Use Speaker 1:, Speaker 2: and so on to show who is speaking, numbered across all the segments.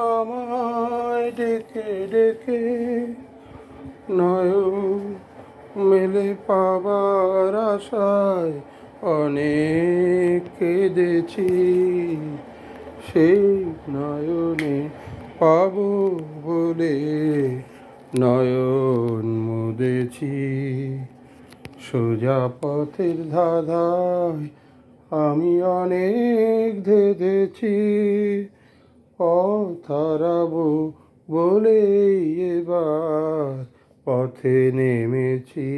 Speaker 1: আমায় ডেকে ডেকে নয়ন মেলে পাবার আশায় অনেক কেঁদেছি। সেই নয়নে পাবো বলে নয়ন মুদেছি। সোজা পথের ধাঁধায় আমি অনেক পথ হারাবো বলে এবার পথে নেমেছি।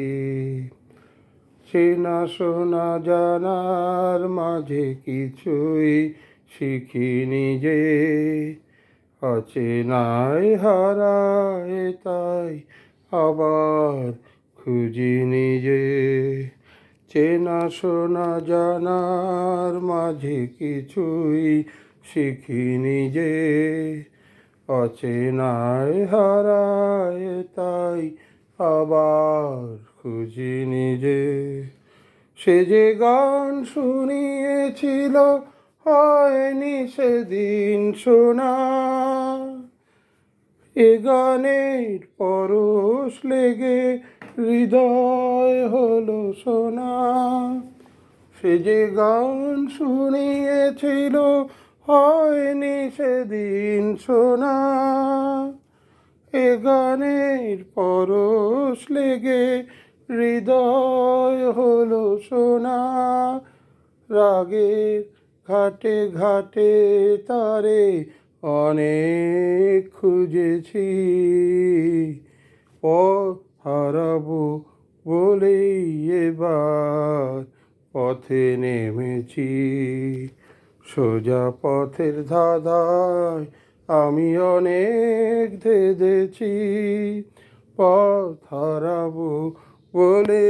Speaker 1: চেনা শোনা জানার মাঝে কিছুই শিখিনি যে, অচেনায় হারায় তাই আবার খুঁজি নিজে। চেনা শোনা জানার মাঝে কিছুই শিখিনি নিজে, অচেনায় হারায় তাই আবার খুঁজি নিজে। সে যে গান শুনিয়েছিল, হয়নি সেদিন শোনা। এ গানের পরশ লেগে হৃদয় হলো সোনা। সে যে গান শুনিয়েছিল হয়নি সেদিন শোনা। এ গানের পরশ লেগে হৃদয় হলো সোনা। রাগের ঘাটে ঘাটে তারে অনেক খুঁজেছি। পথ হারাবো বলেই এবার পথে নেমেছি। সোজা পথের ধাঁধায় আমি অনেক ধেদেছি পথ হারাবো বলে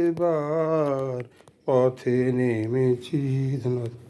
Speaker 1: এবার পথে নেমেছি ধন্যবাদ